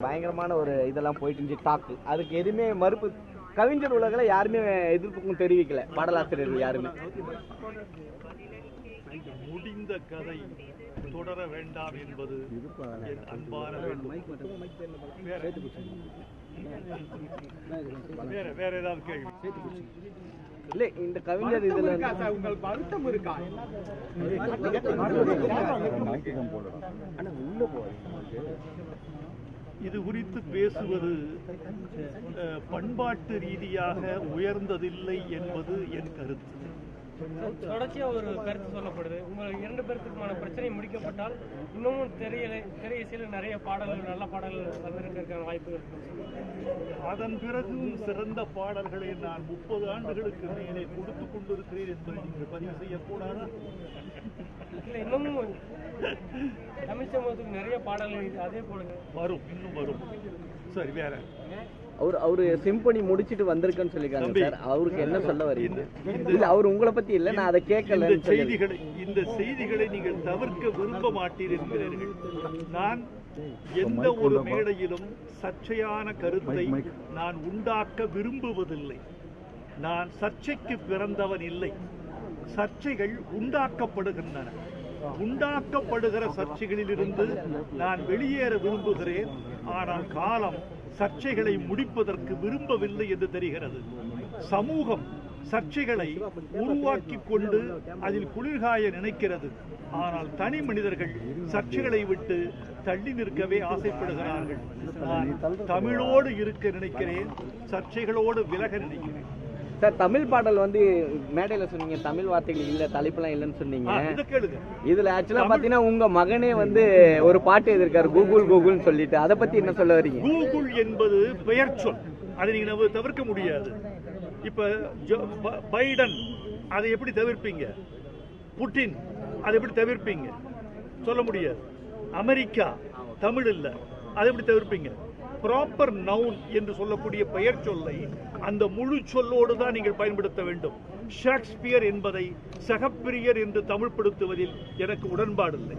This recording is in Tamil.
பயங்கரமான ஒரு இதெல்லாம் போயிட்டு இருந்துச்சு டாக்கு அதுக்கு எதுவுமே மறுப்பு கவிஞர் உலகில் யாருமே எதிர்ப்புக்கும் தெரிவிக்கல பாடலாசிரியர்கள் யாருமே முடிந்த கதை தொடர வேண்டாம் என்பது அன்பான வேற வேற வேற ஏதாவது கேள்வி இல்லை இந்த கவிஞர் இதுல உங்கள் வருத்தம் இருக்கா இது குறித்து பேசுவது பண்பாட்டு ரீதியாக உயர்ந்ததில்லை என்பது என் கருத்து. தொடர்ச்சியா ஒரு கருத்து சொல்லப்படுது. உங்கள் இரண்டு பேருக்குமான பிரச்சனை முடிக்கப்பட்டால் இன்னமும் திரையில திரை இசையில நிறைய பாடல்கள் நல்ல பாடல்கள் வந்திருக்கிறதுக்கான வாய்ப்பு இருக்கு. அதன் பிறகும் சிறந்த பாடல்களை நான் முப்பது ஆண்டுகளுக்கு மேலே கொடுத்து கொண்டிருக்கிறேன் என்பதை நீங்கள் பதிவு செய்யக்கூடாதா? இல்ல இன்னமும் தமிழ் சமூகத்துக்கு நிறைய பாடல்கள். அதே போல வரும் இன்னும் வரும். சரி வேற. அவர் அவரு சிம்பனி முடிச்சிட்டு வந்திருக்கேன்னு சொல்லிருக்காங்க தம்பி, சார். அவருக்கு என்ன சொல்ல வரீங்க? இல்ல அவர் உங்களை பத்தி இல்ல நான் அதை இந்த கேட்கல செய்திகளை இந்த செய்திகளை நீங்கள் தவிர்க்க விரும்ப மாட்டீர் என்கிறீர்கள். நான் எந்த ஒரு மேடையிலும் சர்ச்சையான கருத்தை நான் உண்டாக்க விரும்புவதில்லை. நான் சர்ச்சைக்கு பிறந்தவன் இல்லை. சர்ச்சைகள் உண்டாக்கப்படுகின்றன. உண்டாக்கப்படுகிற சர்ச்சைகளிலிருந்து நான் வெளியேற விரும்புகிறேன். ஆனால் காலம் சர்ச்சைகளை முடிப்பதற்கு விரும்பவில்லை என்று தெரிகிறது. சமூகம் சர்ச்சைகளை உருவாக்கிக் கொண்டு அதில் குளிர்காய நினைக்கிறது. ஆனால் தனி மனிதர்கள் சர்ச்சைகளை விட்டு தள்ளி நிற்கவே ஆசைப்படுகிறார்கள். நான் தமிழோடு இருக்க நினைக்கிறேன். சர்ச்சைகளோடு விலக நினைக்கிறேன். சார் தமிழ் பாடல் வந்து மேடையில சொன்னீங்க தமிழ் வார்த்தைகள் இல்ல தலைப்புலாம் இல்லைன்னு சொன்னீங்க. இதுல ஆக்சுவலா பாத்தீங்கன்னா உங்க மகனே வந்து ஒரு பாட்டு எழுதிருக்காரு கூகுள் கூகுள்னு சொல்லிட்டு. அதை பத்தி என்ன சொல்ல வரீங்க? கூகுள் என்பது பெயர் சொல். அதை நீங்க நம்ம தவிர்க்க முடியாது. இப்ப பைடன் அதை எப்படி தவிர்ப்பீங்க? புட்டின் அதை எப்படி தவிர்ப்பீங்க? சொல்ல முடியாது. அமெரிக்கா தமிழ் இல்ல. அதை எப்படி தவிர்ப்பீங்க? ப்ராப்பர் நவுன் என்று சொல்லக்கூடிய பெயர் சொல்லை அந்த முழு சொல்லோடு தான் நீங்கள் பயன்படுத்த வேண்டும். ஷேக்ஸ்பியர் என்பதை சகப்பிரியர் என்று தமிழ்படுத்துவதில் எனக்கு உடன்பாடு இல்லை